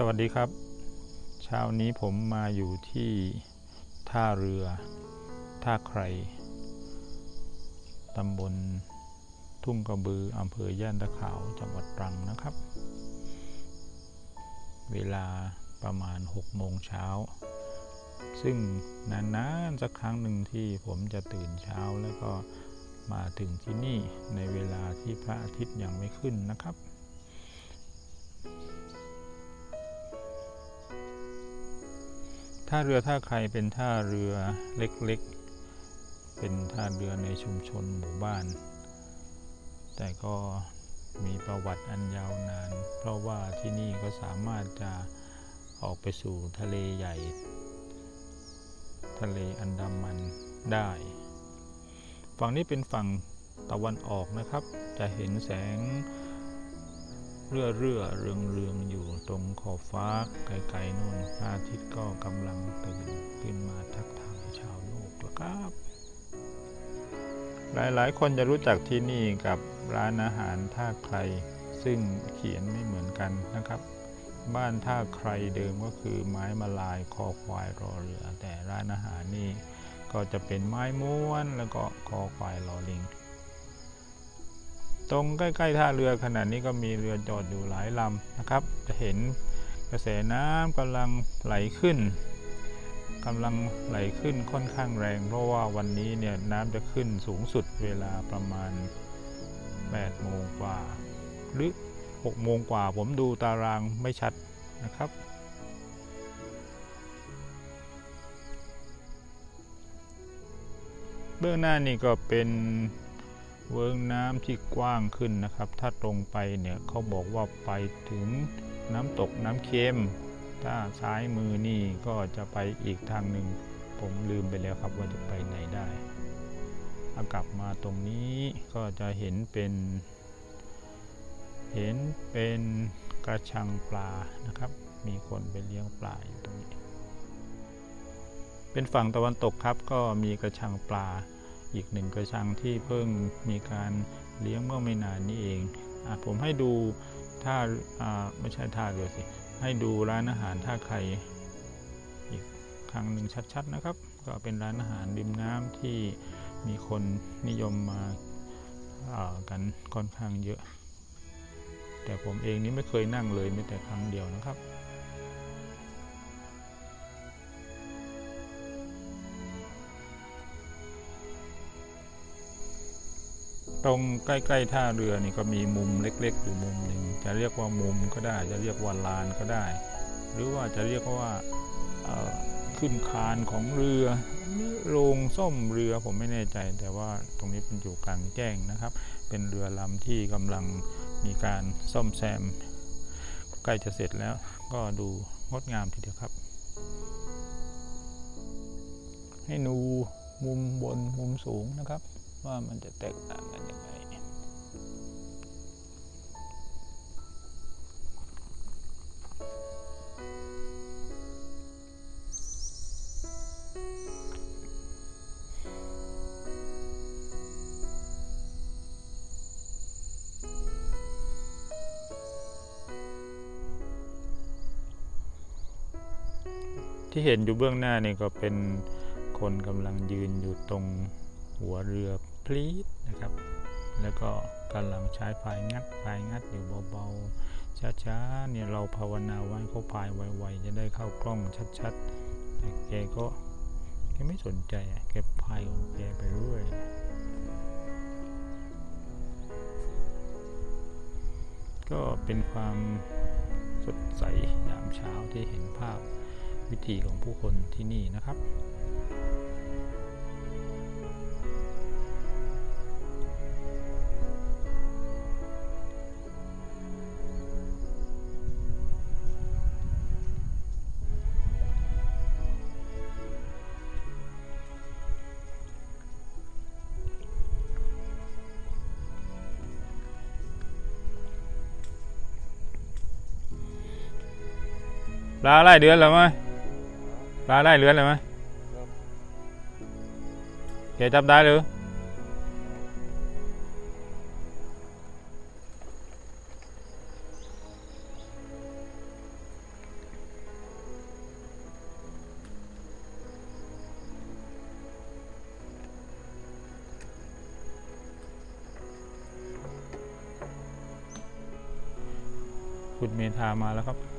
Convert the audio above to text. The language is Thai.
สวัสดีครับ เช้านี้ผมมาอยู่ที่ท่าเรือ ท่าใคร ตำบลทุ่งกระบืออำเภอย่านตะขาวจังหวัดตรังนะครับ เวลาประมาณ 6 โมงเช้า ซึ่งนานๆสักครั้งหนึ่งที่ผมจะตื่นเช้าแล้วก็มาถึงที่นี่ในเวลาที่พระอาทิตย์ยังไม่ขึ้นนะครับ ท่าเรือท่าใครเป็นท่าเรือเล็กๆ เป็นท่าเรือในชุมชนหมู่บ้าน แต่ก็มีประวัติอันยาวนาน เพราะว่าที่นี่ก็สามารถจะออกไปสู่ทะเลใหญ่ ทะเลอันดามันได้ ฝั่งนี้เป็นฝั่งตะวันออกนะครับ จะเห็นแสง เรื่อเรื่อเรืองเรืองอยู่ตรงขอบฟ้าไกลๆนู่นพระอาทิตย์ก็กำลังตื่นขึ้นมาทักทายชาวโลกแล้วครับ หลายๆ คนจะรู้จักที่นี่กับร้านอาหารท่าใคร ซึ่งเขียนไม่เหมือนกันนะครับ บ้านท่าใครเดิมก็คือไม้มาลายคอควายรอเรือ แต่ร้านอาหารนี่ก็จะเป็นไม้ม้วนแล้วก็คอควายรอลิง ตรงใกล้ๆท่าเรือขณะนี้ก็มีเรือจอดอยู่หลายลำนะครับ จะเห็นกระแสน้ำกำลังไหลขึ้นกำลังไหลขึ้นค่อนข้างแรง เพราะว่าวันนี้เนี่ยน้ำจะขึ้นสูงสุดเวลาประมาณ8โมงกว่า หรือ6โมงกว่าผมดูตารางไม่ชัดนะครับ เบื้องหน้านี่ก็เป็น เวิ้งน้ำที่กว้างขึ้นนะครับ ถ้าตรงไปเนี่ยเขาบอกว่าไปถึงน้ำตกน้ำเค็ม ถ้าซ้ายมือนี่ก็จะไปอีกทางหนึ่ง ผมลืมไปแล้วครับว่าจะไปไหนได้อากลับมาตรงนี้ก็จะเห็นเป็น เห็นเป็นกระชังปลานะครับ มีคนไปเลี้ยงปลาอยู่ตรงนี้ เป็นฝั่งตะวันตกครับก็มีกระชังปลา อีกหนึ่งกระชังที่เพิ่งมีการเลี้ยงเมื่อไม่นานนี้เองอผมให้ดูท่าไม่ใช่ท่าเรือสิ ให้ดูร้านอาหารท่าไข่อีกครั้งหนึ่งชัดๆนะครับ ก็เป็นร้านอาหารริมน้ำที่มีคนนิยมมาากันค่อนข้างเยอะ แต่ผมเองนี่ไม่เคยนั่งเลยแม้แต่ครั้งเดียวนะครับ ตรงใกล้ๆท่าเรือนี่ก็มีมุมเล็กๆอยู่มุมหนึ่งจะเรียกว่ามุมก็ได้ จะเรียกว่าลานก็ได้ หรือว่าจะเรียกว่าขึ้นคานของเรือโรงซ่อมเรือผมไม่แน่ใจ แต่ว่าตรงนี้เป็นอยู่กลางแจ้งนะครับ เป็นเรือลำที่กำลังมีการซ่อมแซม ใกล้จะเสร็จแล้ว ก็ดูงดงามทีเดียวครับ ให้ดูมุมบนมุมสูงนะครับ ว่ามันจะแตกต่างกันยังไงที่เห็นอยู่เบื้องหน้านี่ก็เป็นคนกำลังยืนอยู่ตรงหัวเรือ พลีดนะครับ แล้วก็กำลังใช้พายงัดพายงัดอยู่เบาๆ ช้าๆ เนี่ยเราภาวนาไว้เขาพายไวๆ จะได้เข้ากล้องชัดๆ แต่แกก็แกไม่สนใจแกพายของแกไปเรื่อยก็เป็นความสดใสยามเช้าที่เห็นภาพวิถีของผู้คนที่นี่นะครับ ปลาไล่เดือนแล้วไหมปลาไล่เดือนแล้วไหมเขียจับได้หรือขุดเมทามาแล้วครับ